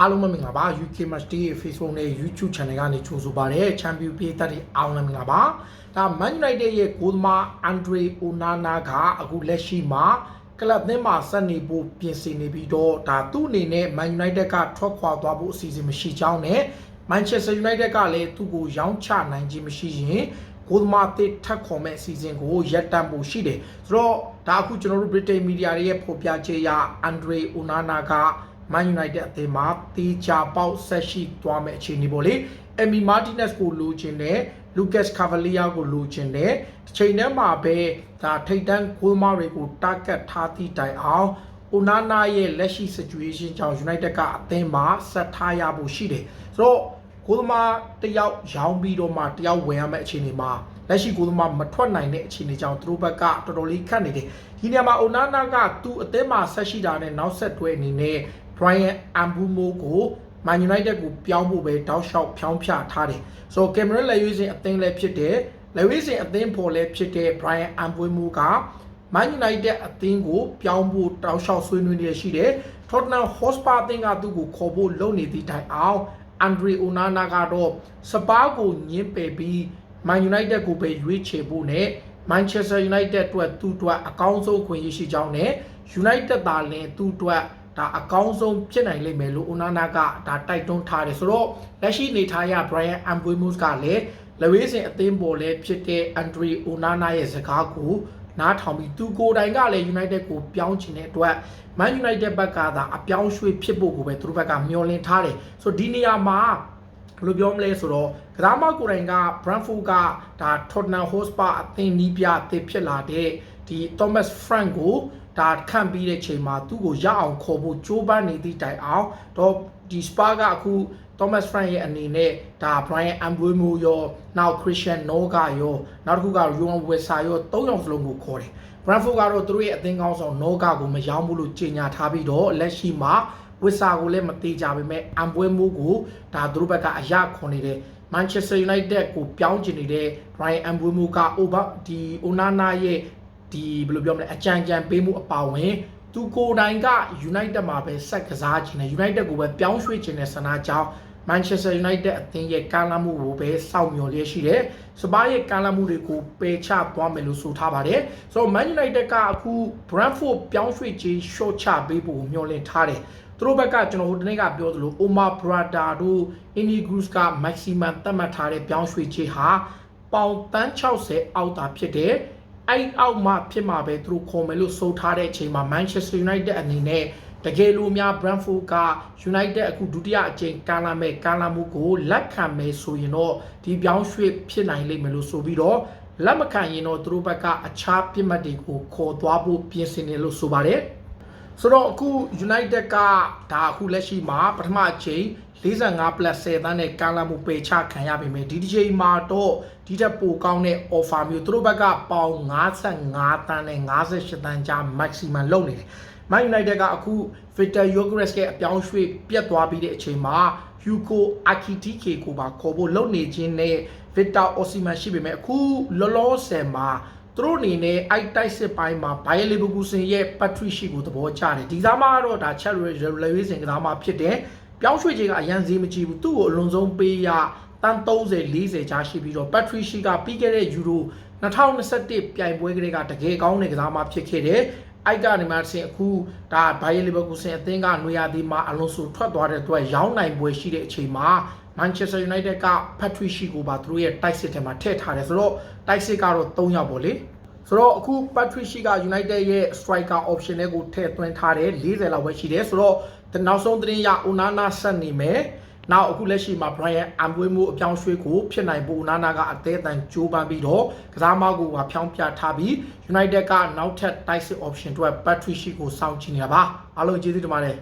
အားလုံးပဲမင်္ဂလာပါ UK Match Day ရဲ့ Facebook နဲ့ YouTube Channel ကနေကြိုဆိုပါရစေ Champion ပြည်သက်တွေအားလုံးပဲမင်္ဂလာပါဒါ Man United ရဲ့ဂိုးသမား Andre Onana ကအခုလက်ရှိမှာကလပ်သင်းမှာဆက်နေဖို့ပြင်ဆင်နေပြီးတော့ဒါသူ့အနေနဲ့ Man United ကထွက်ခွာသွားဖို့အစီအစဉ်မရှိကြောင်းနဲ့ Manchester United ကလည်းသူ့ကိုရောင်းချနိုင်ခြင်းမရှိရင်ဂိုးသမားတစ်ထပ်ခေါ်မဲ့အစီအစဉ်ကိုရပ်တန့်ဖို့ရှိတယ်ဆိုတော့ဒါအခုကျွန်တော်တို့ Britain Media တွေရဲ့ဖော်ပြချက်အရ Andre Onana က Man United အသင်းမှာတီချာပေါက်ဆက်ရှိသွားမဲ့အခြေအနေပေါ့လေ။ Emi Martinez ကိုလိုချင်တယ်။ Lucas Cavalier ကိုလိုချင်တယ်။တစ်ချိန်တည်းမှာပဲဒါထိတ်တန်းဂိုးမားတွေကို target ထားသည့်တိုင်အောင် Onana ရဲ့လက်ရှိ situation ကြောင့် United ကအသင်းမှာဆက်ထားရဖို့ရှိတယ်။ဆိုတော့ဂိုးသမားတယောက်ရောင်းပြီးတော့မှတယောက်ဝင်ရမယ့်အခြေအနေမှာလက်ရှိကိုယ်သမားမထွက်နိုင်တဲ့အခြေအနေကြောင့်သူတို့ဘက်ကတော်တော်လေးခက်နေတယ်ဒီနေရာမှာအိုနာနာကသူ့အသင်းမှာဆက်ရှိတာနဲ့နောက်ဆက်တွဲအနေနဲ့ Brian Ambumo ကို Man United ကိုပြောင်းဖို့ပဲတောက်လျှောက်ဖြောင်းဖြထားတယ်ဆိုတော့ Cameron လက်ရွေးစင်အသင်းလည်းဖြစ်တယ်လက်ရွေးစင်အသင်းဖော်လည်းဖြစ်တဲ့ Brian Ambumo က Man United အသင်းကိုပြောင်းဖို့တောက်လျှောက်ဆွေးနွေးနေရှိတယ် Tottenham Hotspur အသင်းကသူ့ကိုခေါ်ဖို့လုပ်နေသည့်တိုင်အောင် Andre Onana ကတော့စပါးကိုညင်းပယ်ပြီး Man United ကိုပဲရွေးချယ်ဖို့နဲ့ Manchester United အတွက်သူ့အတွက်အကောင်းဆုံးခွင့်ရရှိကြောင်းနဲ့ United သာလင်သူ့အတွက် ဒါအကောင်းဆုံးဖြစ်နိုင်လိမ့်မယ်လို့ Onana ကဒါတိုက်တွန်းထားတယ်ဆိုတော့လက်ရှိနေထားရ Brian Ambuemos ကလည်းလဝေးစင်အသင်းပေါ်လည်းဖြစ်တဲ့ Andre Onana ရဲ့စကားကိုနားထောင်ပြီးသူကိုယ်တိုင်ကလည်း United ကိုပြောင်းချင်တဲ့အတွက် Man United ဘက်ကသာအပြောင်းရွှေ့ဖြစ်ဖို့ကိုပဲသူတို့ဘက်ကမျှော်လင့်ထားတယ်ဆိုတော့ဒီနေရာမှာဘယ်လိုပြောမလဲဆိုတော့ကစားမကိုယ်တိုင်က Brentford ကဒါ Tottenham Hotspur အသင်းနီးပြအသစ်ဖြစ်လာတဲ့ဒီ Thomas Frank ကို ဒါခံပြီးတဲ့ချိန်မှာသူ့ကိုရအောင်ခေါ်ဖို့ကြိုးပမ်းနေသည့်တိုင်အောင်တော့ဒီ Spur ကအခု Thomas Frank ရဲ့အနေနဲ့ဒါ Brian Ambuemo ရောနောက် Christian Noga ရောနောက်တစ်ခုက Ruan Wessa ရော၃ယောက်စလုံးကိုခေါ်တယ် Brentford ကတော့သူတို့ရဲ့အသင်းကောင်းဆောင် Noga ကိုမရောင်းဘူးလို့ကြေညာထားပြီးတော့လက်ရှိမှာဝစ်စာကိုလည်းမသေးကြပါပဲအမ်ပွဲမိုးကိုဒါသူတို့ဘက်ကအရခွန်နေတယ် Manchester United ကိုပြောင်းကျင်နေတဲ့ Brian Ambuemo က over ဒီ Onana ရဲ့ ဒီဘယ်လိုပြောမလဲအကြံကြံပေးမှုအပါဝင်သူကိုယ်တိုင်က United မှာပဲဆက်ကစားခြင်းနဲ့ United ကိုပဲပြောင်းရွှေ့ခြင်းနဲ့ဆန္ဒကြောင့် Manchester United အသင်းရဲ့ကာလမှုကိုပဲစောင့်မျှော်လျက်ရှိတယ်။စပါးရဲ့ကာလမှုတွေကိုပယ်ချသွားမယ်လို့ဆိုထားပါတယ်။ဆိုတော့ Man United ကအခု Brentford ပြောင်းရွှေ့ခြင်း short ချပေးဖို့မျှော်လင့်ထားတယ်။သူတို့ဘက်ကကျွန်တော်ဟိုတနေ့ကပြောသလို Omar Brada တို့ Indy Cruz က maximum သတ်မှတ်ထားတဲ့ပြောင်းရွှေ့ခြင်းဟာပေါင်တန်း60အောက်သာဖြစ်တယ်။ အဲ့အောက်မှာဖြစ်မှာပဲသူတို့ခေါ်မယ်လို့ဆိုထားတဲ့အချိန်မှာ Manchester United အနေနဲ့တကယ်လို့များ Brentford က United အခုဒုတိယအကြိမ်ကာလာမဲ့ကာလာမှုကိုလက်ခံမယ်ဆိုရင်တော့ဒီပြောင်းရွှေ့ဖြစ်နိုင်လိမ့်မယ်လို့ဆိုပြီးတော့လက်မခံရင်တော့သူတို့ဘက်ကအခြားပြစ်မှတ်တွေကိုခေါ်သွားဖို့ပြင်ဆင်တယ်လို့ဆိုပါတယ် ဆိုတော့အခု United ကဒါအခုလက်ရှိမှာပထမအချိန်45 plus 10တန်းနဲ့ကာလာမှုပေချခံရပြီမယ်ဒီတစ်ချိန်မှာတော့ဒီတက်ပိုကောင်းတဲ့ offer မျိုးသူတို့ဘက်ကပေါင်55တန်းနဲ့58တန်းကြား maximum လုပ်နေတယ် Man United ကအခု Victor Yogres ရဲ့အပြောင်းရွှေ့ပြတ်သွားပြီးတဲ့အချိန်မှာ Hugo Akitike ကိုပါခေါ်ဖို့လုပ်နေခြင်းနဲ့ Victor Osimhen ရှိပေမဲ့အခုလောလောဆယ်မှာ သူတို့အနေနဲ့အိုက်တိုက်စစ်ပိုင်းမှာ Bayer Leverkusen ရဲ့ Patrick ကိုသဘောကျတယ်ဒီသားမကတော့ဒါ Chad Railway စင်ကစားမဖြစ်တယ်ပြောင်းရွှေ့ခြင်းကအရန်ဈေးမကြည့်ဘူးသူ့ကိုအလွန်ဆုံးပေးရတန်း30 40ကြားရှိပြီးတော့ Patrick ကပြီးခဲ့တဲ့ Euro 2021ပြိုင်ပွဲကလေးကတကယ်ကောင်းတဲ့ကစားမဖြစ်ခဲ့တယ်အိုက်ကနေမှဆင်အခုဒါဘိုင်ယယ်လီဗာပူးဆင်အသင်းကနွေရာသီမှာအလွန်ဆိုထွက်သွားတဲ့အတွက်ရောင်းနိုင်ပွဲရှိတဲ့အချိန်မှာ Manchester United က Patrick ကိုပါသူတို့ရဲ့တိုက်စစ်ထဲမှာထည့်ထားတယ်ဆိုတော့တိုက်စစ်ကတော့3ယောက်ပေါ့လေဆိုတော့အခု Patrick က United ရဲ့ striker option တွေကိုထည့်သွင်းထားတယ်40လောက်ပဲရှိတယ်ဆိုတော့နောက်ဆုံးသတင်းရ Onana ဆက်နေမယ်နောက်အခုလက်ရှိမှာ Brian Ambuemo အပြောင်းရွှေ့ကိုဖြစ်နိုင်ဖို့နာနာကအသေးအတန်ကြိုးပမ်းပြီးတော့ကစားမကိုကဖြောင်းပြထားပြီး United ကနောက်ထပ် Tyson option အတွက် Patrick ကိုစောင့်ကြည့်နေတာပါအားလုံးကျေးဇူးတင်ပါတယ်